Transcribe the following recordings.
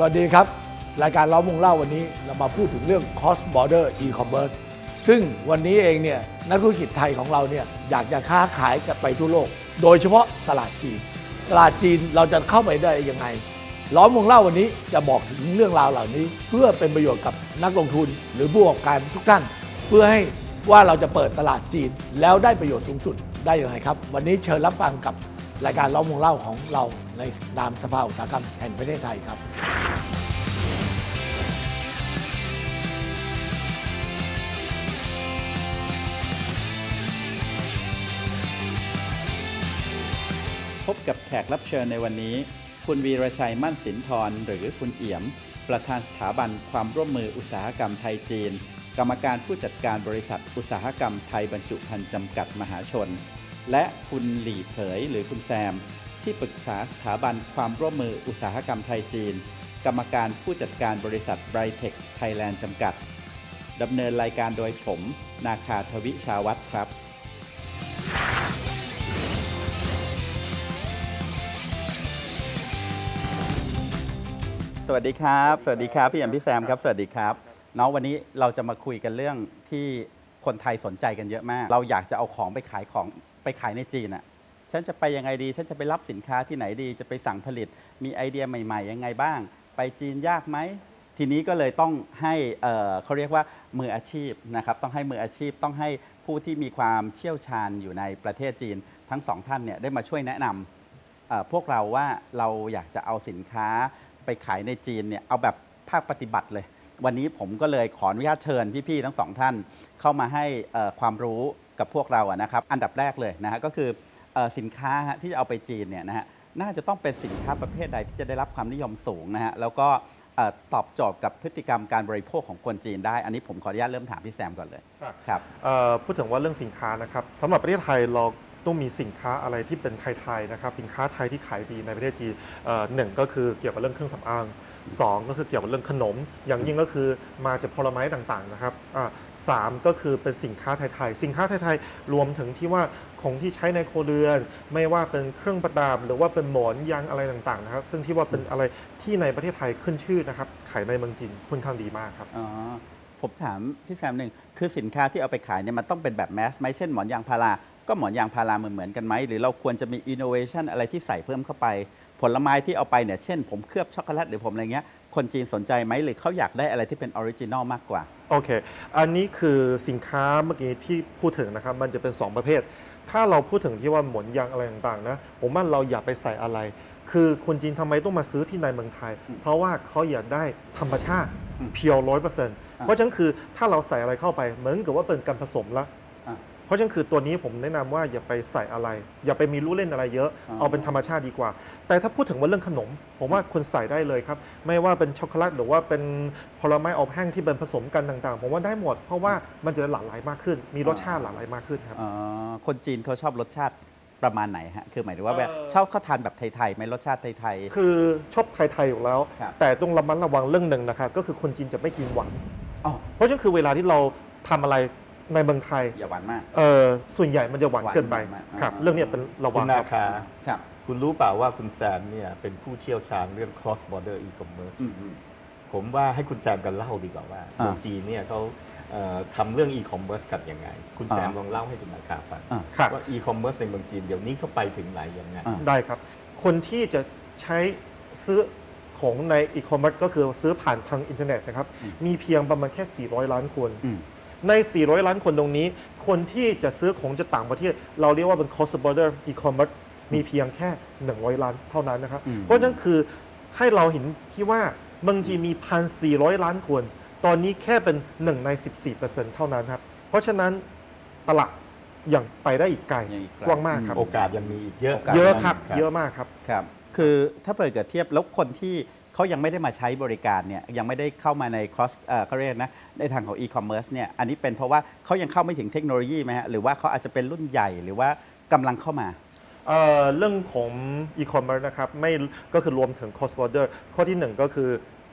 สวัสดีครับ รายการล้อมวงเล่าวันนี้เรามาพูดถึงเรื่อง cross border e-commerce ซึ่งวันนี้เองเนี่ยนักธุรกิจไทยของเราเนี่ยอยากจะค้าขายกันไปทั่วโลก โดยเฉพาะตลาดจีน ตลาดจีนเราจะเข้าไปได้ยังไง ล้อมวงเล่าวันนี้จะบอกถึงเรื่องราวเหล่านี้ เพื่อเป็นประโยชน์กับนักลงทุนหรือผู้ประกอบการทุกท่าน เพื่อให้ว่าเราจะเปิดตลาดจีนแล้วได้ประโยชน์สูงสุดได้อยังไงครับ วันนี้เชิญรับฟังกับ รายการล้อมวงเล่าของเราในนามสภาอุตสาหกรรมแห่งประเทศไทยครับ พบกับแขกรับเชิญในวันนี้ คุณวีรชัยมั่นสินทรหรือคุณเอี่ยม ประธานสถาบันความร่วมมืออุตสาหกรรมไทยจีน กรรมการผู้จัดการบริษัทอุตสาหกรรมไทยบรรจุภัณฑ์จำกัดมหาชน และคุณหลี่เผยหรือคุณแซม ที่ปรึกษาสถาบันความร่วมมืออุตสาหกรรมไทยจีน กรรมการผู้จัดการบริษัทไบรเทคไทยแลนด์จำกัดดำเนินรายการโดยผม นาคาทวิชาวัตรครับ สวัสดีครับ สวัสดีครับพี่แอมพี่แซมครับ สวัสดีครับเนาะวันนี้เราจะมาคุยกันเรื่องที่คนไทยสนใจกันเยอะมาก เราอยากจะเอาของไปขายของ ไปขายในจีนอะ่ะฉันจะไปยังไงดี ฉันจะไปรับสินค้าที่ไหนดี จะไปสั่งผลิต มีไอเดียใหม่ๆ ยังไงบ้าง ไปจีนยากไหม ทีนี้ก็เลยต้องให้เเขาเรียกว่ามืออาชีพนะครับ ต้องให้มืออาชีพ ต้องให้ผู้ที่มีความเชี่ยวชาญอยู่ในประเทศจีน ทั้งสองท่านเนี่ยได้มาช่วยแนะนำพวกเราว่าเราอยากจะเอาสินค้าไปขายในจีนเนี่ยเอาแบบภาคปฏิบัติเลย วันนี้ผมก็เลยขออนุญาตเชิญพี่ๆทั้งสองท่านเข้ามาให้ความรู้ กับพวกเราอะนะครับ อันดับแรกเลยนะฮะก็คือเอ่อสินค้าฮะที่จะเอาไปจีนเนี่ยนะฮะน่าจะต้องเป็นสินค้าประเภทใดที่จะได้รับความนิยมสูงนะฮะแล้วก็เอ่อตอบโจทย์กับพฤติกรรมการบริโภคของคนจีนได้ อันนี้ผมขออนุญาตเริ่มถามพี่แซมก่อนเลยครับครับเอ่อพูดถึงว่าเรื่องสินค้านะครับสำหรับประเทศไทยเราต้องมีสินค้าอะไรที่เป็นไทยๆนะครับสินค้าไทยที่ขายดีในประเทศจีนเอ่อหนึ่งก็คือเกี่ยวกับเรื่องเครื่องสำอางสองก็คือเกี่ยวกับเรื่องขนม อย่างยิ่งก็คือมาจากผลไม้ต่างๆนะครับ อ่าสามก็คือเป็นสินค้าไทยๆ สินค้าไทยๆ รวมถึงที่ว่าของที่ใช้ในโครัวเรือน ไม่ว่าเป็นเครื่องประดับหรือว่าเป็นหมอนยางอะไรต่างๆนะครับ ซึ่งที่ว่าเป็นอะไรที่ในประเทศไทยขึ้นชื่อนะครับ ขายในเมืองจีนค่อนข้างดีมากครับ อ๋อ ผมถามพี่แซมหนึ่งคือสินค้าที่เอาไปขายเนี่ยมันต้องเป็นแบบแมสไหมเช่นหมอนยางพารา ก็หมอนยางพาราเหมือนเหมือนกันไหมหรือเราควรจะมีอินโนเวชันอะไรที่ใส่เพิ่มเข้าไป ผลไม้ที่เอาไปเนี่ยเช่น ผมเคลือบช็อกโกแลตหรือผมอะไรเงี้ย คนจีนสนใจไหมหรือเขาอยากได้อะไรที่เป็นออริจินอลมากกว่า โอเค อันนี้คือสินค้าเมื่อกี้ที่พูดถึงนะครับ มันจะเป็น 2 ประเภท ถ้าเราพูดถึงที่ว่าหมอนยางอะไรต่างๆนะ ผมว่าเราอย่าไปใส่อะไร คือคนจีนทำไมต้องมาซื้อที่ในเมืองไทยอืมเพราะว่าเขาอยากได้ธรรมชาติอืมเพียวร้อยเปอร์เซ็นต์เพราะฉะนั้นคือถ้าเราใส่อะไรเข้าไปเหมือนกับว่าเป็นการผสมละอะ เพราะฉะนั้นคือตัวนี้ผมแนะนำว่าอย่าไปใส่อะไร อย่าไปมีรู้เล่นอะไรเยอะ อ๋อ เอาเป็นธรรมชาติดีกว่า แต่ถ้าพูดถึงว่าเรื่องขนม ผมว่าคุณใส่ได้เลยครับ ไม่ว่าเป็นช็อกโกแลตหรือว่าเป็นผลไม้อบแห้งที่เป็นผสมกันต่างๆ ผมว่าได้หมด เพราะว่ามันจะหลากหลายมากขึ้น มีรสชาติหลากหลายมากขึ้นครับ อ๋อคนจีนเขาชอบรสชาติประมาณไหนฮะ คือหมายถึงว่าแบบเอ่อ ชอบเขาทานแบบไทยๆไหมรสชาติไทย คือชอบไทยๆอยู่แล้ว ครับ แต่ต้องระมัดระวังเรื่องหนึ่งนะครับก็คือคนจีนจะไม่กินหวาน ๆอ๋อ เพราะฉะนั้นคือเวลาที่เราทำอะไร ในเมืองไทย อย่าหวานมาก เออส่วนใหญ่มันจะหวานเกินไปหวานมากครับ อ่า เรื่องเนี้ยเป็นระวัคุงณนาครับคา ครับ คุณรู้เปล่าว่าคุณแซมเนี่ยเป็นผู้เชี่ยวชาญเรื่อง cross border e-commerce อืมอืม ผมว่าให้คุณแซมกันเล่าดีกว่าว่าอ่าเมืองจีนเนี่ยเขาเอ่อทำเรื่อง e-commerce กันยังไง คุณแซมอ่า ลองเล่าให้คุณนาคาฟัง อ่าครับ ว่า e-commerce ในเมืองจีนเดี๋ยวนี้เขาไปถึงไหนยังไง อ่า ได้ครับ คนที่จะใช้ซื้อของในอีคอมเมิร์ซก็คือซื้อผ่านทางอินเทอร์เน็ตนะครับ อืม มีเพียงประมาณแค่ 400 ล้านคน อืม ใน 400 ล้านคนตรงนี้ คนที่จะซื้อของจากต่างประเทศ เราเรียกว่าเป็น cross border e-commerce มีเพียงแค่ 100 ล้านเท่านั้นนะครับอืมเพราะฉะนั้นคือให้เราเห็นที่ว่าบางทีมี 1,400 ล้านคน ตอนนี้แค่เป็น 1 ใน 14%เท่านั้นครับ เพราะฉะนั้นตลาดยังไปได้อีกไกลยังอีกไกลกว้างมากครับ โอกาสยังมีอีกเยอะโอกาสเยอะครับครับ เยอะมากครับ ครับ คือถ้าเปิดเกิดเทียบแล้วคนที่เขายังไม่ได้มาใช้บริการเนี่ยยังไม่ได้เข้ามาใน cross เอ่อเขาเรียกนะในทางของ e-commerce เนี่ยอันนี้เป็นเพราะว่าเขายังเข้าไม่ถึงเทคโนโลยีไหมฮะหรือว่าเขาอาจจะเป็นรุ่นใหญ่หรือว่ากำลังเข้ามา เอ่อเรื่องของ e-commerce นะครับไม่ก็คือรวมถึง cross border ข้อที่หนึ่งก็คือ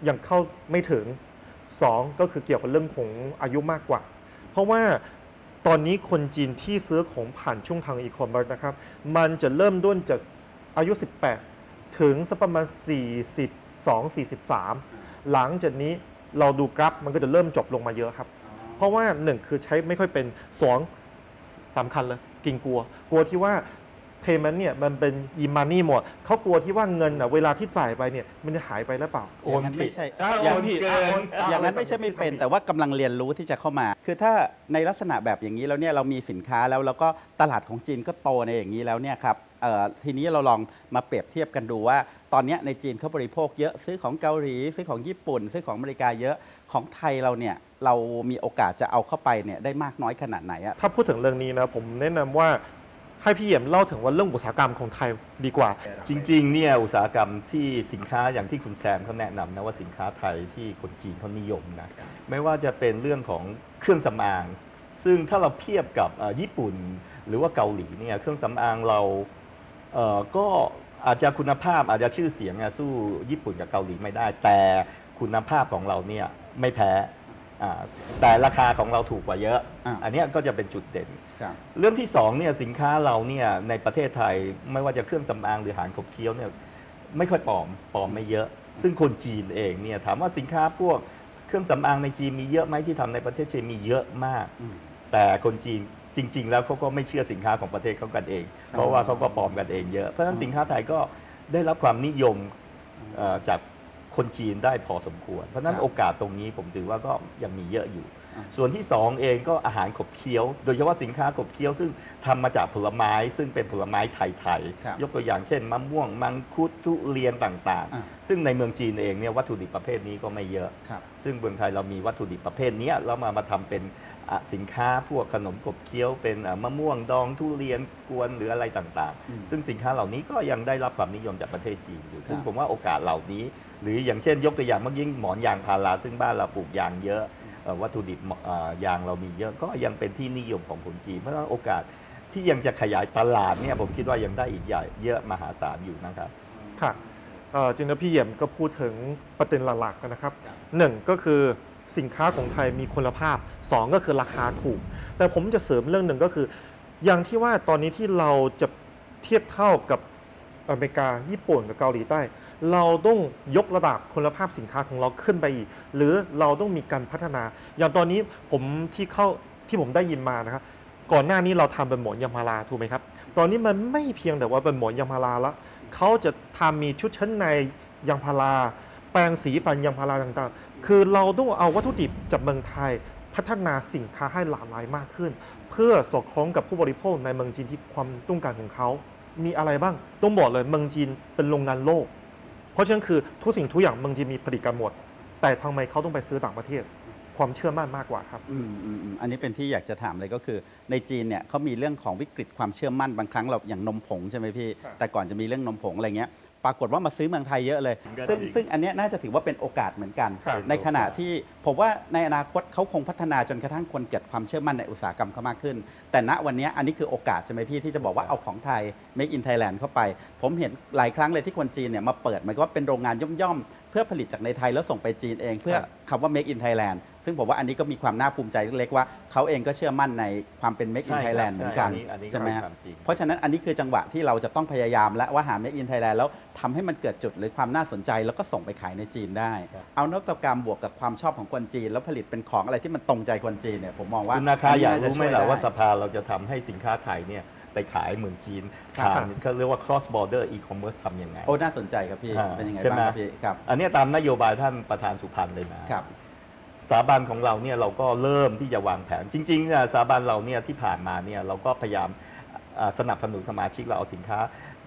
ยังเข้าไม่ถึงสองก็คือเกี่ยวกับเรื่องของอายุมากกว่า เพราะว่าตอนนี้คนจีนที่ซื้อของผ่านช่องทาง e-commerce นะครับ มันจะเริ่มต้นจากอายุ 18 ถึงสักประมาณ40 243 หลังจากนี้เราดูกราฟมันก็จะเริ่มจบลงมาเยอะครับ เพราะว่าหนึ่งคือใช้ไม่ค่อยเป็นสองสำคัญเลยกินกลัว กลัวที่ว่า payment เนี่ยมันเป็น e money หมดเขากลัวที่ว่าเงินอะเวลาที่จ่ายไปเนี่ยมันจะหายไปหรือเปล่าโอนไม่ใช่อ่าอย่างโอนผิดเกินโอนอย่างนั้นไม่ใช่ไม่เป็น แต่ว่ากำลังเรียนรู้ที่จะเข้ามา คือถ้าในลักษณะแบบอย่างนี้แล้วเนี่ยเรามีสินค้าแล้วแล้วก็ตลาดของจีนก็โตในอย่างนี้แล้วเนี่ยครับเอ่อ ทีนี้เราลองมาเปรียบเทียบกันดูว่า ตอนเนี้ยในจีนเขาบริโภคเยอะซื้อของเกาหลี ซื้อของญี่ปุ่น ซื้อของอเมริกาเยอะของไทยเราเนี่ยเรามีโอกาสจะเอาเข้าไปเนี่ยได้มากน้อยขนาดไหนอะถ้าพูดถึงเรื่องนี้นะผมแนะนำว่าให้พี่เยี่ยมเล่าถึงว่าเรื่องอุตสาหกรรมของไทยดีกว่า จริงๆเนี่ยอุตสาหกรรมที่สินค้าอย่างที่คุณแซมเขาแนะนำนะว่าสินค้าไทยที่คนจีนเขานิยมนะไม่ว่าจะเป็นเรื่องของเครื่องสำอาง ซึ่งถ้าเราเทียบกับเอ่อญี่ปุ่น หรือว่าเกาหลีเนี่ยเครื่องสำอางเรา เอ่อก็อาจจะคุณภาพอาจจะชื่อเสียงอะสู้ญี่ปุ่นกับเกาหลีไม่ได้ แต่คุณภาพของเราเนี่ยไม่แพ้อ่าแต่ราคาของเราถูกกว่าเยอะอ่าอันเนี้ยก็จะเป็นจุดเด่น ครับ เรื่องที่สองเนี่ยสินค้าเราเนี่ยในประเทศไทยไม่ว่าจะเครื่องสำอางหรืออาหารขบเคี้ยวเนี่ยไม่ค่อยปลอมปลอมไม่เยอะ ซึ่งคนจีนเองเนี่ยถามว่าสินค้าพวกเครื่องสำอางในจีนมีเยอะไหมที่ทำในประเทศจีนมีเยอะมาก อืม แต่คนจีน จริง ๆ แล้วเขาก็ไม่เชื่อสินค้าของประเทศเขากันเอง เพราะว่าเขาก็ปลอมกันเองเยอะเพราะฉะนั้นสินค้าไทยก็ได้รับความนิยมเอ่อจากคนจีนได้พอสมควร เพราะฉะนั้นครับโอกาสตรงนี้ผมถือว่าก็ยังมีเยอะอยู่อ่าส่วนที่สองเองก็อาหารขบเคี้ยว โดยเฉพาะสินค้าขบเคี้ยวซึ่งทำมาจากผลไม้ซึ่งเป็นผลไม้ไทยครับๆยกตัวอย่างเช่นมะม่วง มังคุดทุเรียนต่างอ่าๆซึ่งในเมืองจีนเองเนี่ยวัตถุดิบประเภทนี้ก็ไม่เยอะครับซึ่งเมืองไทยเรามีวัตถุดิบประเภทเนี้ยแล้วมามาทำเป็นอะ สินค้าพวกขนมขบเคี้ยวเป็นอะมะม่วงดองทุเรียนกวนหรืออะไรต่างอืมๆซึ่งสินค้าเหล่านี้ก็ยังได้รับความนิยมจากประเทศจีนอยู่ซึ่งครับผมว่าโอกาสเหล่านี้ หรืออย่างเช่น ยกตัวอย่างเมื่อกี้หมอนยางพาราซึ่งบ้านเราปลูกยางเยอะเอ่อวัตถุดิบเอ่อยางเรามีเยอะก็ยังเป็นที่นิยมของคนจีนเพราะฉะนั้นโอกาสที่ยังจะขยายตลาดเนี่ยผมคิดว่ายังได้อีกใหญ่เยอะมหาศาลอยู่นะครับค่ะเอ่อจริงๆแล้วพี่เยี่ยมก็พูดถึงประเด็นหลักๆนะครับหนึ่งก็คือ สินค้าของไทยมีคุณภาพสองก็คือราคาถูก แต่ผมจะเสริมเรื่องหนึ่งก็คือ อย่างที่ว่าตอนนี้ที่เราจะเทียบเท่ากับอเมริกา ญี่ปุ่นกับเกาหลีใต้ เราต้องยกระดับคุณภาพสินค้าของเราขึ้นไปอีก หรือเราต้องมีการพัฒนา อย่างตอนนี้ผมที่เข้าที่ผมได้ยินมานะครับก่อนหน้านี้เราทำเป็นหมอนยางพาราถูกไหมครับ ตอนนี้มันไม่เพียงแต่ว่าเป็นหมอนยางพาราละเขาจะทำมีชุดชั้นในยางพารา แปรงสีฟันยางพาราต่าง คือเราต้องเอาวัตถุดิบจากเมืองไทยพัฒนาสินค้าให้หลากหลายมากขึ้น เพื่อสอดคล้องกับผู้บริโภคในเมืองจีนที่ความต้องการของเขา มีอะไรบ้างต้องบอกเลยเมืองจีนเป็นโรงงานโลก เพราะฉะนั้นคือทุกสิ่งทุกอย่างเมืองจีนมีผลิตกันหมด แต่ทำไมเขาต้องไปซื้อต่างประเทศ ความเชื่อมั่นมากกว่าครับ อืมอืมอืมอันนี้เป็นที่อยากจะถามเลยก็คือในจีนเนี่ยเขามีเรื่องของวิกฤตความเชื่อมั่นบางครั้งเราอย่างนมผงใช่ไหมพี่ครับแต่ก่อนจะมีเรื่องนมผงอะไรเงี้ย ปรากฏว่ามาซื้อเมืองไทยเยอะเลย ก็ซึ่งจริงซึ่งอันเนี้ยน่าจะถือว่าเป็นโอกาสเหมือนกัน ครับในขณะที่ผมว่าในอนาคตเขาคงพัฒนาจนกระทั่งคนเกิดความเชื่อมั่นในอุตสาหกรรมเขามากขึ้น แต่ณวันเนี้ยอันนี้คือโอกาสใช่ไหมพี่ที่จะบอกว่าเอาของไทย Make in Thailand เข้าไป ผมเห็นหลายครั้งเลยที่คนจีนเนี่ยมาเปิดหมายความว่าเป็นโรงงานย่อมๆเพื่อผลิตจากในไทยแล้วส่งไปจีนเอง เพื่อคำว่า Make in Thailand ซึ่งผมว่าอันนี้ก็มีความน่าภูมิใจเล็กๆว่าเขาเองก็เชื่อมั่นในความเป็น Make in ใช่ครับ Thailand เหมือนกันใช่อันนี้อันนี้ใช่ไหมก็ฮะเป็นความจริง เพราะฉะนั้นอันนี้คือจังหวะที่เราจะต้องพยายามและว่าหา Make in Thailand แล้วทำให้มันเกิดจุดหรือความน่าสนใจแล้วก็ส่งไปขายในจีนได้ครับเอานวัตกรรมบวกกับความชอบของคนจีน แล้วผลิตเป็นของอะไรที่มันตรงใจคนจีนเนี่ยผมมองว่าคุณนาคาอันนี้อยากน่จะรู้ไหมช่วยล่ะได้ว่าสภาเราจะทำให้สินค้าไทยเนี่ย ไปขายเมืองจีนครับ ผ่านเขาเรียกว่า cross border e-commerce ทำยังไงโอ้น่าสนใจครับพี่ อ่าเป็นยังไงใช่ไหมบ้างครับพี่ครับ อันเนี้ยตามนโยบายท่านประธานสุพันธ์เลยนะ ครับ สถาบันของเราเนี่ยเราก็เริ่มที่จะวางแผน จริงๆเนี่ยสถาบันเราเนี่ยที่ผ่านมาเนี่ยเราก็พยายามอ่าสนับสนุนสมาชิกเราเอาสินค้า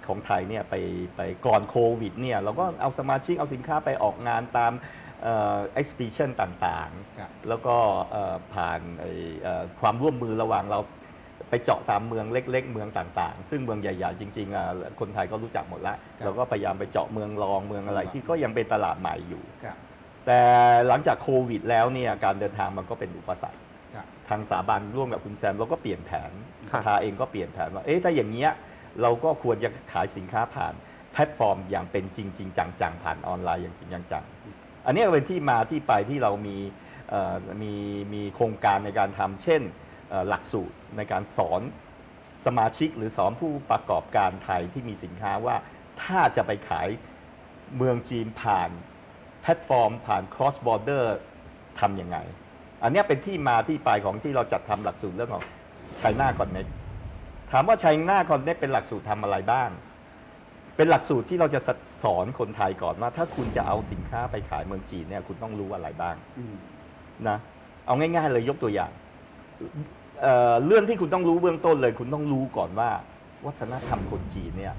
ของไทยเนี่ยไปไปก่อนโควิดเนี่ยเราก็เอาสมาชิกเอาสินค้าไปออกงานตามเอ่อ exhibition ต่างๆครับแล้วก็เอ่อผ่านไอ้เอ่อความร่วมมือระหว่างเรา ไปเจาะตามเมืองเล็ก ๆ เมืองต่างๆ ซึ่งเมืองใหญ่ๆจริงๆอะคนไทยก็รู้จักหมดแล้วครับเราก็พยายามไปเจาะเมืองรองเมืองอะไรที่ก็ยังเป็นตลาดใหม่อยู่ครับแต่หลังจากโควิด แล้วเนี่ยการเดินทางมันก็เป็นอุปสรรคครับทางสถาบันร่วมกับคุณแซมเราก็เปลี่ยนแผนครัสบภาเองก็เปลี่ยนแผนว่าเอ๊ะถ้าอย่างเงี้ยเราก็ควรจะขายสินค้าผ่านแพลตฟอร์มอย่างเป็นจริงจริงๆจังๆผ่านออนไลน์อย่างจริงจังๆอันเนี้ยเป็นที่มาที่ไปที่เรามีเอ่อมีมีโครงการในการทำเช่นเอ่อ หลักสูตรในการสอนสมาชิกหรือสอนผู้ประกอบการไทยที่มีสินค้าว่าถ้าจะไปขายเมืองจีนผ่านแพลตฟอร์ม ผ่าน cross border ทำยังไง อันนี้เป็นที่มาที่ไปของที่เราจัดทำหลักสูตรเรื่องของ China Connect ถามว่า China Connect เป็นหลักสูตรทำอะไรบ้าง เป็นหลักสูตรที่เราจะสอนคนไทยก่อนว่า ถ้าคุณจะเอาสินค้าไปขายเมืองจีนเนี่ยคุณต้องรู้อะไรบ้างนะเอาง่ายๆเลยยกตัวอย่าง เอ่อเรื่องที่คุณต้องรู้เบื้องต้นเลย คุณต้องรู้ก่อนว่า วัฒนธรรมคนจีนเนี่ย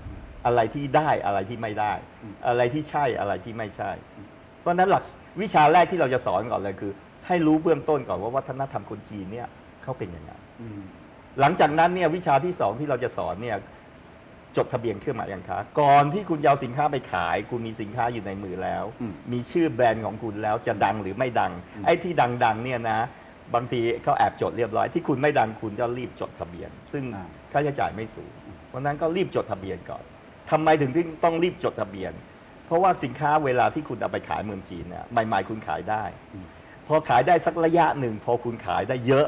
อะไรที่ได้อะไรที่ไม่ได้ อืม อะไรที่ใช่อะไรที่ไม่ใช่อืมเพราะฉะนั้นหลักวิชาแรกที่เราจะสอนก่อนเลยคือ ให้รู้เบื้องต้นก่อนว่าวัฒนธรรมคนจีนเนี่ยเขาเป็นยังไง อืม หลังจากนั้นเนี่ยวิชาที่สองที่เราจะสอนเนี่ยจดทะเบียนเครื่องหมายการค้า ก่อนที่คุณจะเอาสินค้าไปขาย คุณมีสินค้าอยู่ในมือแล้ว อืมมีชื่อแบรนด์ของคุณแล้วจะดังหรือไม่ดัง อืม ไอ้ที่ดังๆเนี่ยนะ บางทีเขาแอบจดเรียบร้อยที่คุณไม่ดังคุณก็รีบจดทะเบียน ซึ่งอ่า ค่าใช้จ่ายไม่สูงเพราะฉะนั้นก็รีบจดทะเบียนก่อนทำไมถึงต้องรีบจดทะเบียน เพราะว่าสินค้าเวลาที่คุณเอาไปขายเมืองจีนเนี่ยใหม่ๆคุณขายได้อืมพอขายได้สักระยะหนึ่ง พอคุณขายได้เยอะ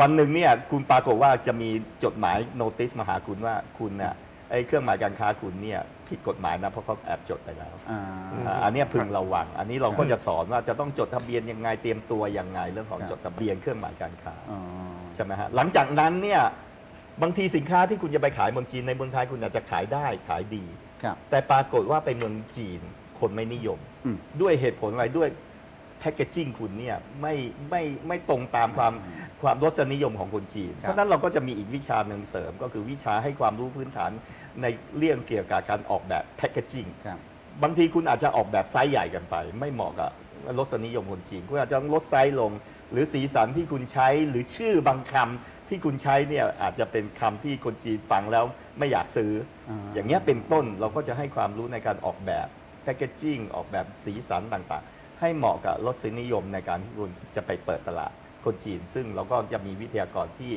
วันหนึ่งเนี่ยคุณปรากฏว่าจะมีจดหมายโนติสมาหาคุณว่าคุณเนี่ย ไอ้เครื่องหมายการค้าคุณเนี่ยผิดกฎหมายนะเพราะเขาแอบจดไปแล้วอ่าอ่าอันเนี้ยพึงระวัง อันนี้เราก็จะสอนว่าจะต้องจดทะเบียนยังไงเตรียมตัวยังไงเรื่องของครับจดทะเบียนเครื่องหมายการค้าอ๋อ ใช่ไหมฮะหลังจากนั้นเนี่ยบางทีสินค้าที่คุณจะไปขายเมืองจีนในเมืองไทยคุณอาจจะขายได้ขายดี ครับ แต่ปรากฏว่าไปเมืองจีนคนไม่นิยม อืม ด้วยเหตุผลอะไรด้วย แพคเกจิ้งคุณเนี่ยไม่ไม่ไม่ตรงตามความอืมความรสนิยมของคนจีนครับเพราะฉะนั้นเราก็จะมีอีกวิชาหนึ่งเสริม ก็คือวิชาให้ความรู้พื้นฐานในเรื่องเกี่ยวกับการออกแบบแพคเกจิ้งครับบางทีคุณอาจจะออกแบบไซส์ใหญ่กันไป ไม่เหมาะกับรสนิยมคนจีนคุณอาจจะลดไซส์ลง หรือสีสันที่คุณใช้หรือชื่อบางคำที่คุณใช้เนี่ยอาจจะเป็นคำที่คนจีนฟังแล้วไม่อยากซื้ออ่าอย่างเงี้ยเป็นต้นเราก็จะให้ความรู้ในการออกแบบแพคเกจิ้งออกแบบสีสันต่างๆ ให้เหมาะกับรสนิยมในการที่คุณจะไปเปิดตลาดคนจีน ซึ่งเราก็จะมีวิทยากรที่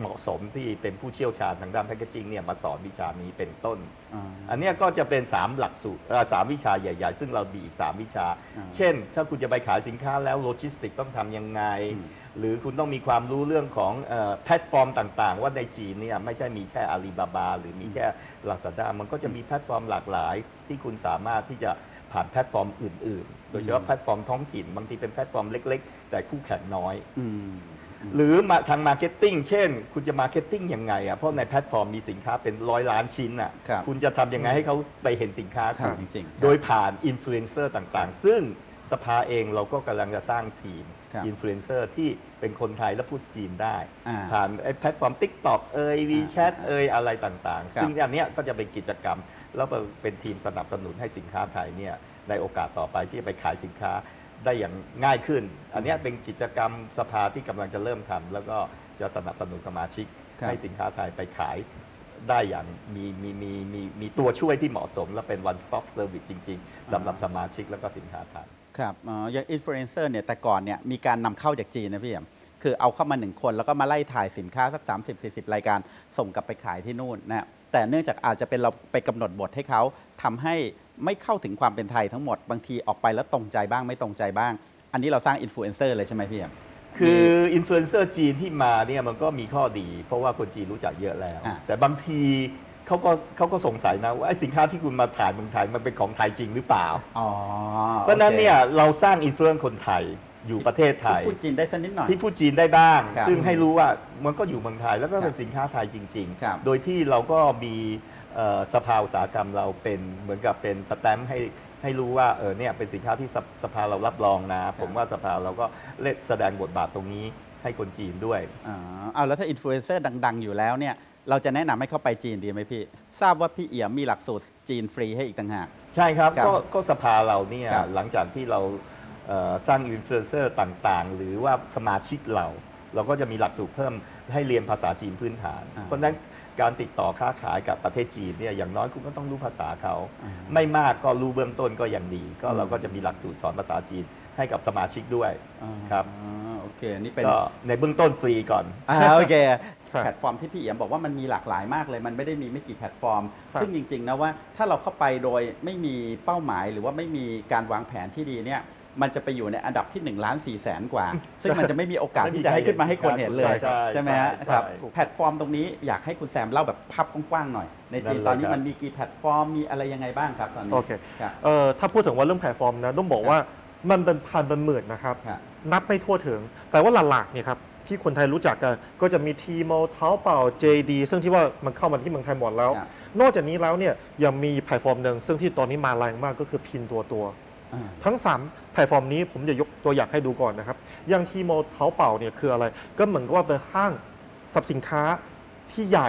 เหมาะสมที่เป็นผู้เชี่ยวชาญทางด้านแพคเกจิ้งเนี่ยมาสอนวิชานี้เป็นต้นอ่าอันเนี้ยก็จะเป็น 3 หลักสูตรเอ่อสามวิชาใหญ่ ๆ ซึ่งเรามีอีก 3 วิชาอ่าเช่น ถ้าคุณจะไปขายสินค้าแล้วโลจิสติกต้องทำยังไงอืมหรือคุณต้องมีความรู้เรื่องของเออแพลตฟอร์มต่างๆ ว่าในจีนเนี่ยไม่ใช่มีแค่อาลีบาบา หรือมีแค่ Lazada มันก็จะมีแพลตฟอร์มหลากหลายที่คุณสามารถที่จะ ผ่านแพลตฟอร์มอื่น ๆ โดยเฉพาะแพลตฟอร์มท้องถิ่นบางทีเป็นแพลตฟอร์มเล็ก ๆ แต่คู่แข่งน้อยอืมอืมหรือมาทางมาร์เก็ตติ้งเช่น คุณจะมาร์เก็ตติ้งยังไงอะเพราะในแพลตฟอร์มมีสินค้าเป็นร้อยล้านชิ้นอะครับคุณจะทำยังไงให้เขาไปเห็นสินค้าครัคุบณจริงๆโดยผ่านอินฟลูเอนเซอร์ต่างๆ ซึ่งสภาเองเราก็กำลังจะสร้างทีมครับอินฟลูเอนเซอร์ที่เป็นคนไทยและพูดจีนได้ อ่าผ่านไอ้แพลตฟอร์ม TikTok เอ่ย WeChat อ่าเอ่ยอะไรต่างครับๆซึ่งอันเนี้ยก็จะเป็นกิจกรรม แล้วเป็นทีมสนับสนุนให้สินค้าไทยเนี่ยในโอกาสต่อไปที่จะไปขายสินค้าได้อย่างง่ายขึ้น อันเนี้ยเป็นกิจกรรมสภาที่กำลังจะเริ่มทำแล้วก็จะสนับสนุนสมาชิกครับให้สินค้าไทยไปขายได้อย่างมีมีมีมีมีตัวช่วยที่เหมาะสม และเป็น one stop service จริง ๆสำหรับสมาชิกแล้วก็สินค้าไทยครับอ๋ออย่างอินฟลูเอนเซอร์เนี่ยแต่ก่อนเนี่ยมีการนำเข้าจากจีนนะพี่เอี่ยมคือเอาเข้ามาหนึ่งคน แล้วก็มาไล่ถ่ายสินค้าสัก 30-40 รายการส่งกลับไปขายที่นู่นนะ แต่เนื่องจากอาจจะเป็นเราไปกำหนดบทให้เขาทำให้ไม่เข้าถึงความเป็นไทยทั้งหมดบางทีออกไปแล้วตรงใจบ้างไม่ตรงใจบ้าง อันนี้เราสร้างอินฟลูเอนเซอร์เลยใช่ไหมพี่เอี่ยมคืออินฟลูเอนเซอร์จีนที่มาเนี่ยมันก็มีข้อดี เพราะว่าคนจีนรู้จักเยอะแล้วอะแต่บางทีเขาก็เขาก็สงสัยนะว่าไอ้สินค้าที่คุณมาถ่ายเมืองไทยมันเป็นของไทยจริงหรือเปล่าอ๋อเพราะฉะนั้นโอคเนี่ยเราสร้างอินฟลูเอนซ์คนไทย อยู่ประเทศไทยที่พูดจีนได้สักนิดหน่อย ที่พูดจีนได้บ้าง ครับซึ่งให้รู้ว่ามันก็อยู่เมืองไทยแล้วก็เป็ครันบสินค้าไทยจริง ครับๆ โดยที่เราก็มีเอ่อสภาอุตสาหกรรมเราเป็นเหมือนกับเป็นสแตมป์ให้ให้รู้ว่าเออเนี่ยเป็นสินค้าที่สภสภาเรารับรองนะ ผมว่าสภาเราก็เล่นแสดงบทบาทตรงนี้ให้คนจีนด้วย อ๋อเอาแล้วถ้าอินฟลูเอนเซอร์ดัง ๆ อยู่แล้วเนี่ย เราจะแนะนำให้เข้าไปจีนดีไหมพี่ ทราบว่าพี่เอี่ยมมีหลักสูตรจีนฟรีให้อีกต่างหาก ใช่ครับครับก็ก็สภาเราเนี่ยครับหลังจากที่เราเอ่อ สร้างอินฟลูเอนเซอร์ต่างๆ หรือว่าสมาชิกเราเราก็จะมีหลักสูตรเพิ่มให้เรียนภาษาจีนพื้นฐานอ่าเพราะฉะนั้นการติดต่อค้าขายกับประเทศจีนเนี่ยอย่างน้อยคุณก็ต้องรู้ภาษาเขาอ่าไม่มากก็รู้เบื้องต้นก็ยังดี ก็อืมเราก็จะมีหลักสูตรสอนภาษาจีนให้กับสมาชิกด้วยอ๋อครับโอเคนี่เป็นก็ในเบื้องต้นฟรีก่อนอ่าโอเคครับแพลตฟอร์มที่พี่เอี่ยมบอกว่ามันมีหลากหลายมากเลย มันไม่ได้มีไม่กี่แพลตฟอร์มครับซึ่งจริงๆนะว่าถ้าเราเข้าไปโดยไม่มีเป้าหมายหรือว่าไม่มีการวางแผนที่ดีเนี่ย มันจะไปอยู่ในอันดับที่1ล้าน4แสนกว่า ซึ่งมันจะไม่มีโอกาสที่จะให้ขึ้นมาให้คนเห็นเลย ใช่ใช่ไหมฮะใช่ครับใช่แพลตฟอร์มตรงนี้อยากให้คุณแซมเล่าแบบภาพกว้างๆหน่อย ในจีนนั่นเลยตอนนี้ครับมันมีกี่แพลตฟอร์มมีอะไรยังไงบ้างครับตอนนี้โอเคครับเอ่อถ้าพูดถึงว่าเรื่องแพลตฟอร์มนะต้องบอกว่ามันเป็นพันเป็นหมื่นนะครับครับ นับไม่ทั่วถึง แต่ว่าหลักๆเนี่ยครับที่คนไทยรู้จักกัน ก็จะมีทีโมเท้าเป่า JD ซึ่งที่ว่ามันเข้ามาที่เมืองไทยหมดแล้วครับนอกจากนี้แล้วเนี่ยยังมีแพลตฟอร์มหนึ่งซึ่งที่ตอนนี้มาแรงมากก็คือพินตัวตัวอ่าทั้ง3 แพลตฟอร์มนี้ผมจะยกตัวอย่างให้ดูก่อนนะครับ อย่างทีโมเท้าเป่าเนี่ยคืออะไร ก็เหมือนกับว่าเป็นห้างสรรพสินค้าที่ใหญ่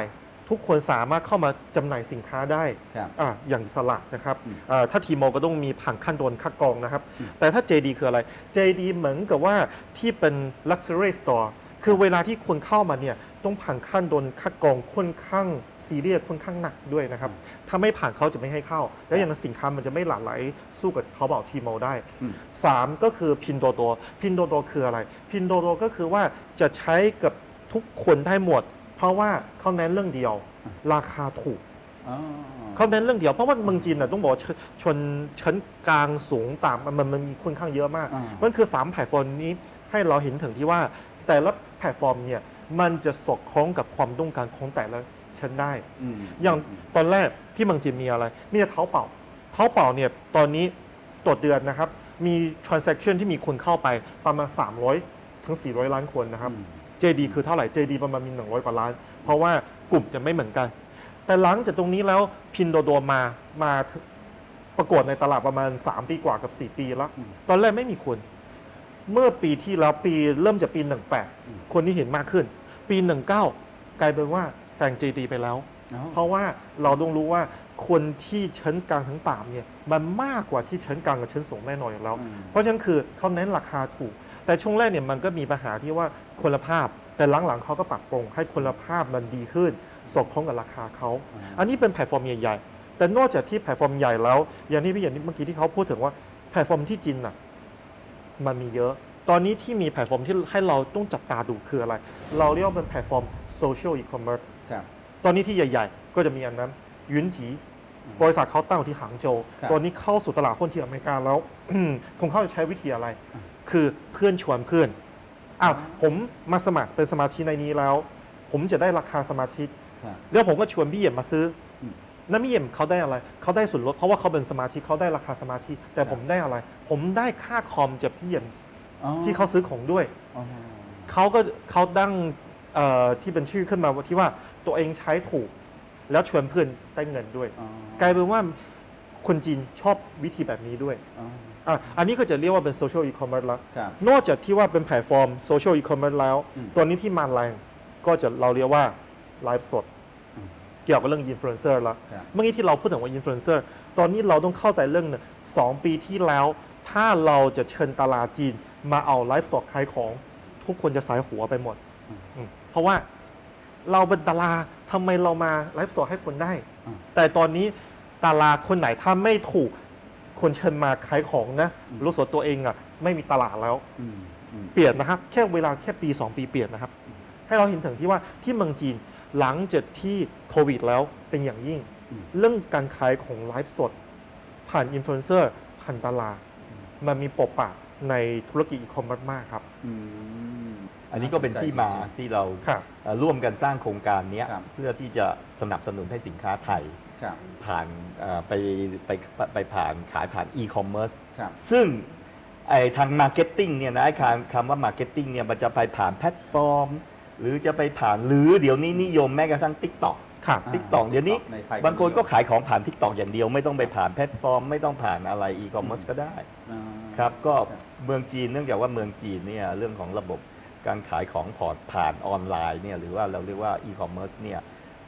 ทุกคนสามารถเข้ามาจำหน่ายสินค้าได้ครับอะอย่างอิสระนะครับอืมเอ่อถ้าทีโมก็ต้องมีผ่านขั้นตอนคัดกรองนะครับอืมแต่ถ้า JD คืออะไร JD เหมือนกับว่าที่เป็น luxury store คือเวลาที่คุณเข้ามาเนี่ย ต้องผ่านขั้นตอนคัดกรองค่อนข้างซีเรียสค่อนข้างหนักด้วยนะครับ ถ้าไม่ผ่านเขาจะไม่ให้เข้า แล้วอย่างนั้นสินค้ามันจะไม่หลั่งไหลสู้กับเขาบอกทีโมได้อืมสามก็คือพินโดโดพินโดโดคืออะไร พินโดโดก็คือว่าจะใช้กับทุกคนได้หมด เพราะว่าเขาเน้นเรื่องเดียว ราคาถูกอ๋อเขาเน้นเรื่องเดียวเพราะว่าเมืองจีนน่ะต้องบอกว่าชชนชั้นกลางสูงต่ำมันมันมันมีค่อนข้างเยอะมากอ่ามันคือ3แพลตฟอร์มนี้ให้เราเห็นถึงที่ว่าแต่ละแพลตฟอร์มเนี่ย มันจะสอดคล้องกับความต้องการของแต่ละชั้นได้อืมอย่างตอนแรกที่เมืองจีนมีอะไร มีแต่เท้าเป่า เท้าเป่าเนี่ยตอนนี้ต่อเดือนนะครับ มี transaction ที่มีคนเข้าไปประมาณ 300 ถึง 400 ล้านคนนะครับอืม JD คือเท่าไหร่ JD ประมาณมี 100กว่าล้าน เพราะว่ากลุ่มจะไม่เหมือนกัน แต่หลังจากตรงนี้แล้วพินโดโดมา มาประกวดในตลาดประมาณ 3 ปีกว่ากับ 4 ปีแล้วอืมตอนแรกไม่มีคน เมื่อปีที่แล้วปีเริ่มจากปีอืม18 คนที่เห็นมากขึ้น ปี 19 กลายเป็นว่าแซง JD ไปแล้วอ๋อเพราะว่าเราต้องรู้ว่าคนที่ชั้นกลางทั้งต่ำเนี่ยมันมากกว่าที่ชั้นกลางกับชั้นสูงแน่นอนอยู่แล้วอืมเพราะฉะนั้นคือเขาเน้นราคาถูก แต่ช่วงแรกเนี่ยมันก็มีปัญหาที่ว่าคุณภาพ แต่หลังๆเขาก็ปรับปรุงให้คุณภาพมันดีขึ้น สอดคล้องกับราคาเขาอ่าอันนี้เป็นแพลตฟอร์มใหญ่ๆแต่นอกจากที่แพลตฟอร์มใหญ่แล้ว อย่างที่พี่อย่างเมื่อกี้ที่เขาพูดถึงว่าแพลตฟอร์มที่จีนน่ะ มันมีเยอะ ตอนนี้ที่มีแพลตฟอร์มที่ให้เราต้องจับตาดูคืออะไร เราเรียกว่าเป็นแพลตฟอร์มโซเชียลอีคอมเมิร์ซครับตอนนี้ที่ใหญ่ ๆ ก็จะมีอันนั้นยุนจีอืมบริษัทเขาตั้งอยู่ที่หางโจวครับตอนนี้เข้าสู่ตลาดหุ้นที่อเมริกาแล้วคงเข้าจะใช้วิธีอะไรอืมคือเพื่อนชวนเพื่อนอ้าวผมมาสมัครเป็นสมาชิกในนี้แล้ว ผมจะได้ราคาสมาชิกครับแล้วผมก็ชวนพี่เอี่ยมมาซื้ออม นั่นพี่เอี่ยมเขาได้อะไร เขาได้ส่วนลดเพราะว่าเขาเป็นสมาชิกเขาได้ราคาสมาชิก แต่ครับผมได้อะไร ผมได้ค่าคอมจากพี่เอี่ยมอ๋อที่เขาซื้อของด้วยอ๋อเขาก็เขาตั้งเอ่อที่เป็นชื่อขึ้นมาว่าที่ว่าตัวเองใช้ถูก แล้วชวนเพื่อนได้เงินด้วยอ๋อกลายเป็นว่าคนจีนชอบวิธีแบบนี้ด้วยอ๋ออะอันนี้ก็จะเรียกว่าเป็นโซเชียลอีคอมเมิร์ซแล้วครับนอกจากที่ว่าเป็นแพลตฟอร์มโซเชียลอีคอมเมิร์ซแล้วอืมตัวนี้ที่มาแรงก็จะเราเรียกว่าไลฟ์สดอืม เกี่ยวกับเรื่องอินฟลูเอนเซอร์แล้วครับ เมื่อกี้ที่เราพูดถึงว่าอินฟลูเอนเซอร์ตอนนี้เราต้องเข้าใจเรื่องหนึงสองปีที่แล้ว ถ้าเราจะเชิญตลาดจีนมาเอาไลฟ์สดขายของ ทุกคนจะสายหัวไปหมดอืม อืมเพราะว่าเราเป็นดาราทำไมเรามาไลฟ์สดให้คนได้ อืม แต่ตอนนี้ดาราคนไหนถ้าไม่ถูกคนเชิญมาขายของนะอืม รู้สึกตัวเองอะ ไม่มีตลาดแล้ว อืมอืม เปลี่ยนนะครับ แค่เวลาแค่ปี 2 ปีเปลี่ยนนะครับ ให้เราเห็นถึงที่ว่าที่เมืองจีน หลังจากที่โควิดแล้วเป็นอย่างยิ่งอืมเรื่องการขายของไลฟ์สด ผ่านอินฟลูเอนเซอร์ผ่านตลาด มันมีปกปะในธุรกิจอีคอมเมิร์ซมากครับอืมอันนี้ก็เป็นที่มาสนใจจริงที่เราครับเอ่อร่วมกันสร้างโครงการเนี้ยครับเพื่อที่จะสนับสนุนให้สินค้าไทยๆครับผ่านเอ่อไปไปไปไปผ่านขายผ่านอีคอมเมิร์ซครับซึ่งไอ้ทางมาร์เก็ตติ้งเนี่ยนะไอ้คำคำว่ามาร์เก็ตติ้งเนี่ยมันจะไปผ่านแพลตฟอร์ม หรือจะไปผ่านหรือเดี๋ยวนี้นิยมแม้กระทั่ง t ิ k t o k ครับอ่าทิกตอกเดี๋ยวนี้ในไทยบางคนก็มีเยอะขายของผ่านทิกตอกอย่างเดียวไม่ต้องไปผ่านแพลตฟอร์ม ไม่ต้องผ่านอะไรอีคอมเมิร์ซก็ได้อ่า ครับก็ครับเมืองจีนเนื่องจากว่าเมืองจีนเนี่ยเรื่องของระบบการขายของพอร์ตผ่านออนไลน์เนี่ยหรือว่าเราเรียกว่าอีคอมเมิร์ซเนี่ย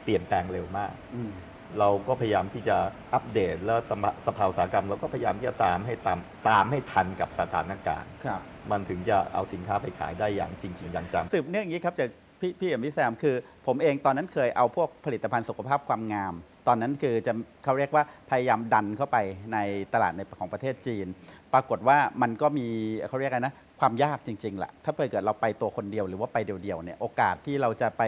เปลี่ยนแปลงเร็วมาก อืม เราก็พยายามที่จะอัปเดตแล้วสมะสภาอุตสาหกรรมเราก็พยายามที่จะตามให้ตามตามให้ทันกับสถานการณ์ ครับ มันถึงจะเอาสินค้าไปขายได้อย่างจริงจริงจังจัง สืบเนื่องอย่างนี้ครับจากพี่พี่เอ็มพี่แซมคือ ผมเองตอนนั้นเคยเอาพวกผลิตภัณฑ์สุขภาพความงาม ตอนนั้นคือจะเขาเรียกว่าพยายามดันเข้าไปในตลาดในของประเทศจีน ปรากฏว่ามันก็มีเขาเรียกอะไรนะ ความยากจริงๆแหละถ้าเกิดเราไปตัวคนเดียวหรือว่าไปเดียวๆเนี่ยโอกาสที่เราจะไป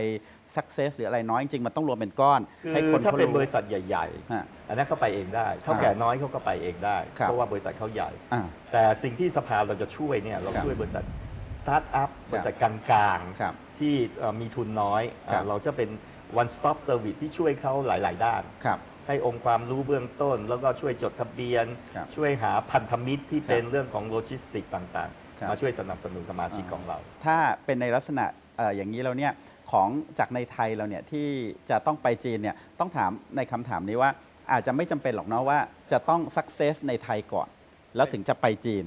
success หรืออะไรน้อยจริงๆมันต้องรวมเป็นก้อนคือให้คนถ้าเขาเป็นรู้บริษัทใหญ่ฮะๆอันนั้นเขาไปเองได้เท่าแก่น้อยเขาก็ไปเองได้ครับเพราะว่าบริษัทเขาใหญ่อ่าแต่สิ่งที่สภาเราจะช่วยเนี่ยเราครับช่วยบริษัทสตาร์ทอัพครับบริษัทกลางครับๆที่เอ่อมีทุนน้อยครับอ่าเราจะเป็น one stop service ที่ช่วยเขาหลาย ๆ ด้านครับให้องค์ความรู้เบื้องต้น แล้วก็ช่วยจดทะเบียนครับช่วยหาพันธมิตรที่ครับเป็นเรื่องของโลจิสติกต่างครับๆ มาช่วยสนับสนุนสมาชิกของเรา ถ้าเป็นในลักษณะเอ่ออย่างนี้แล้วเนี่ยของจากในไทยเราเนี่ยที่จะต้องไปจีนเนี่ยต้องถามในคำถามนี้ว่าอาจจะไม่จำเป็นหรอกเนาะว่าจะต้อง success ในไทยก่อน แล้วถึงจะไปจีน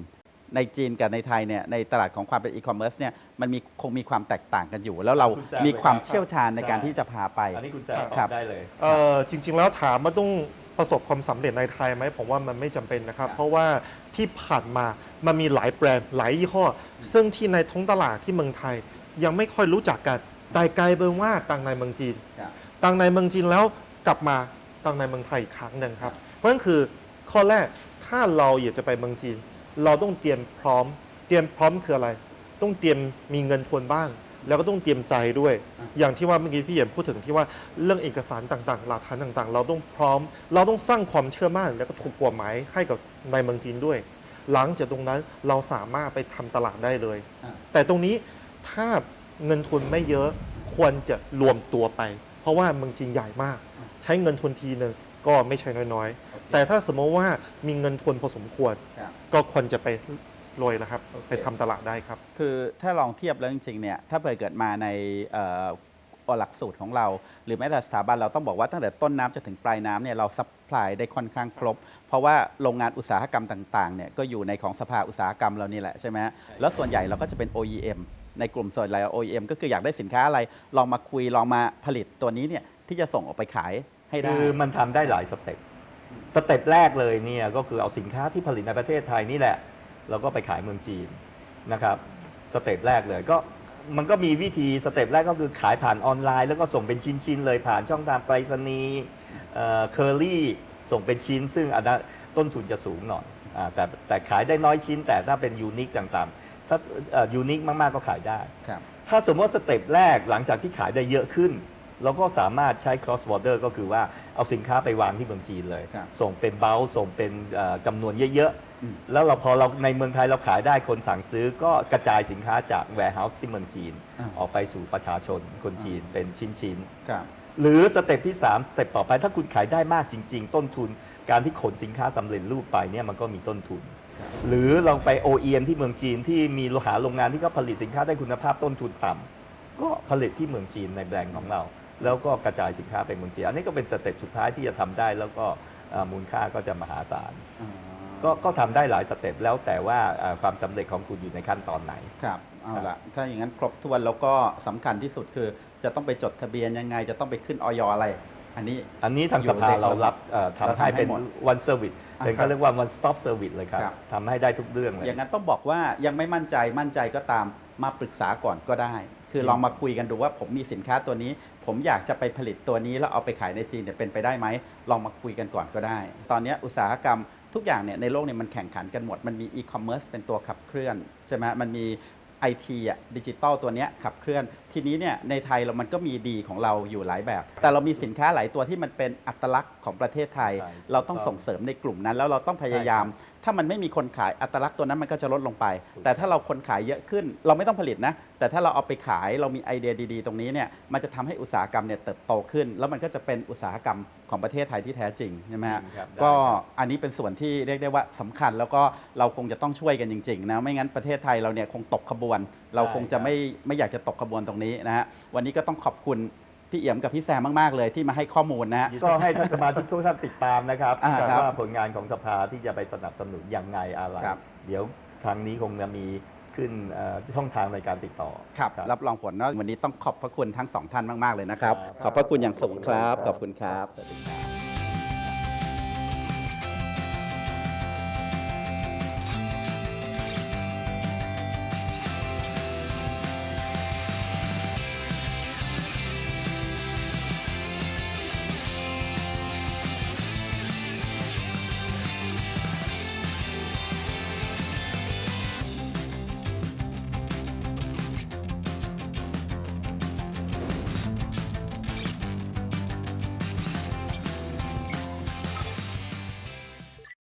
ในจีนกับในไทยเนี่ยในตลาดของความเป็นอีคอมเมิร์ซเนี่ยมันมีคงมีความแตกต่างกันอยู่ แล้วเราคุณแซมมีความเลยครับเชี่ยวชาญในการใช่ที่จะพาไปอันนี้คุณแซมตครัอบบได้เลยเอ่อจริง ๆ แล้วถามว่าต้อง ประสบความสำเร็จในไทยไหมผมว่ามันไม่จำเป็นนะครับครับ เพราะว่าที่ผ่านมามันมีหลายแบรนด์หลายยี่ห้อ ซึ่งที่ในท้องตลาดที่เมืองไทย ยังไม่ค่อยรู้จักกันแต่กลายเป็นว่าต่างในเมืองจีนครับต่างในเมืองจีนแล้วกลับมาต่างในเมืองไทยอีกครั้งหนึ่งครับ เพราะฉะนั้นคือข้อแรกถ้าเราอยากจะไปเมืองจีน เราต้องเตรียมพร้อม เตรียมพร้อมคืออะไร ต้องเตรียมมีเงินทุนบ้าง แล้วก็ต้องเตรียมใจด้วยอะอย่างที่ว่าเมื่อกี้พี่เหยียมพูดถึงที่ว่าเรื่องเอกสารต่างๆ หลักฐานต่างๆ เราต้องพร้อม เราต้องสร้างความเชื่อมั่น แล้วก็ถูกกฎหมายให้กับในเมืองจีนด้วย หลังจากตรงนั้นเราสามารถไปทำตลาดได้เลยอ่าแต่ตรงนี้ถ้าเงินทุนไม่เยอะควรจะรวมตัวไป เพราะว่าเมืองจีนใหญ่มากอ่าใช้เงินทุนทีหนึ่งก็ไม่ใช่น้อยๆ แต่ถ้าสมมติว่ามีเงินทุนพอสมควรครับก็ควรจะไป รวยแล้วครับ โอเค ไปทำตลาดได้ครับ คือถ้าลองเทียบแล้วจริงๆเนี่ยถ้าเกิดมาในเอ่อหลักสูตรของเรา หรือแม้แต่สถาบันเราต้องบอกว่าตั้งแต่ต้นน้ำจนถึงปลายน้ำเนี่ยเราซัพพลายได้ค่อนข้างครบ เพราะว่าโรงงานอุตสาหกรรมต่างๆเนี่ยก็อยู่ในของสภาอุตสาหกรรมเรานี่แหละใช่ไหมฮะแล้วส่วนใหญ่เราก็จะเป็น OEM ในกลุ่มส่วนใหญ่ OEM ก็คืออยากได้สินค้าอะไร ลองมาคุยลองมาผลิตตัวนี้เนี่ยที่จะส่งออกไปขายให้ได้ คือมันทำได้หลายสเต็ป สเต็ปแรกเลยเนี่ยก็คือเอาสินค้าที่ผลิตในประเทศไทยนี่แหละ แล้วก็ไปขายเมืองจีนนะครับสเต็ปแรกเลยก็มันก็มีวิธีสเต็ปแรกก็คือขายผ่านออนไลน์ แล้วก็ส่งเป็นชิ้นๆเลยผ่านช่องทางไปรษณีย์เคอรี่ส่งเป็นชิ้น ซึ่งอันนั้นต้นทุนจะสูงหน่อยอาแต่แต่ขายได้น้อยชิ้น แต่ถ้าเป็นยูนิคต่างๆ ถ้ายูนิคมากๆก็ขายได้ครับถ้าสมมติว่าสเต็ปแรกหลังจากที่ขายได้เยอะขึ้น เราก็สามารถใช้ cross border ก็คือว่าเอาสินค้าไปวางที่เมืองจีนเลย ครับส่งเป็นเบลส่งเป็นเอ่อจำนวนเยอะอืม ๆ แล้วเราพอเราในเมืองไทยเราขายได้คนสั่งซื้อก็กระจายสินค้าจาก warehouse ที่เมืองจีน อ่า ออกไปสู่ประชาชนคนจีนเป็นชิ้นครับๆหรือสเต็ปที่ 3 สเต็ปต่อไปถ้าคุณขายได้มากจริง ๆ ต้นทุน การที่ขนสินค้าสำเร็จรูปไปเนี่ยมันก็มีต้นทุน ครับ หรือเราไป OEM ที่เมืองจีนที่มีโลหะโรงงานที่เขาผลิตสินค้าได้คุณภาพต้นทุนต่ำก็ผลิตที่เมืองจีนในแบรนด์ของเรา แล้วก็กระจายสินค้าไปเมืองจีนอันนี้ก็เป็นสเต็ปสุดท้ายที่จะทำได้แล้วก็เอ่อมูลค่าก็จะมหาศาลอ่าก็ก็ทำได้หลายสเต็ปแล้วแต่ว่าเอ่อความสำเร็จของคุณอยู่ในขั้นตอนไหน ครับเอาละถ้าอย่างนั้นครบถ้วนแล้วก็สำคัญที่สุดคือ จะต้องไปจดทะเบียนยังไง จะต้องไปขึ้นออยอะไร อันนี้อันนี้ทางอยู่สภาในเรารับเอ่อเราทำให้ทำให้เป็นหมด one service อ่าเป็นครัเขาบเรียกว่า one stop service เลยครับครับทำให้ได้ทุกเรื่องเลยอย่างนั้นต้องบอกว่ายังไม่มั่นใจมั่นใจก็ตามมาปรึกษาก่อนก็ได้ คืออืมลองมาคุยกันดูว่าผมมีสินค้าตัวนี้ ผมอยากจะไปผลิตตัวนี้แล้วเอาไปขายในจีนเนี่ยเป็นไปได้ไหมลองมาคุยกันก่อนก็ได้ ตอนนี้อุตสาหกรรมทุกอย่างเนี่ยในโลกเนี่ยมันแข่งขันกันหมด มันมีอีคอมเมิร์ซเป็นตัวขับเคลื่อนใช่ไหมมันมี ไอทีอะดิจิตอลตัวเนี้ยขับเคลื่อน ทีนี้เนี่ยในไทยเรามันก็มีดีของเราอยู่หลายแบบ แต่เรามีสินค้าหลายตัวที่มันเป็นอัตลักษณ์ของประเทศไทย ใช่เราต้องส่งเสริมในกลุ่มนั้น แล้วเราต้องพยายาม ถ้ามันไม่มีคนขายอัตลักษณ์ตัวนั้นมันก็จะลดลงไปถูกแต่ถ้าเราคนขายเยอะขึ้น เราไม่ต้องผลิตนะ แต่ถ้าเราเอาไปขายเรามีไอเดียดี ๆ ตรงนี้เนี่ยมันจะทำให้อุตสาหกรรมเนี่ยเติบโตขึ้น แล้วมันก็จะเป็นอุตสาหกรรม ของประเทศไทยที่แท้จริงใช่ไหมฮะครับได้ ก็ครับอันนี้เป็นส่วนที่เรียกได้ว่าสำคัญแล้วก็เราคงจะต้องช่วยกันจริงๆนะไม่งั้นประเทศไทยเราเนี่ยคงตกขบวน เราคงจะไม่ไม่อยากจะตกขบวนตรงนี้นะฮะวันนี้ก็ต้องขอบคุณพี่เอี่ยมกับพี่แซมมากๆเลยที่มาให้ข้อมูลนะฮะ ก็ให้ท่านสมาชิกทุกท่านติดตามนะครับอ่าครับว่าผลงานของสภาที่จะไปสนับสนุนยังไงอะไร ครับ เดี๋ยวครั้งนี้คงจะมี ขึ้นเอ่อช่องทางในการติดต่อ ครับ รับรองผลเนาะวันนี้ต้องขอบพระคุณทั้งสองท่านมาก ๆ เลยนะครับครับขอบพระคุณอย่างสูงครับ ขอบคุณครับ สวัสดีครับ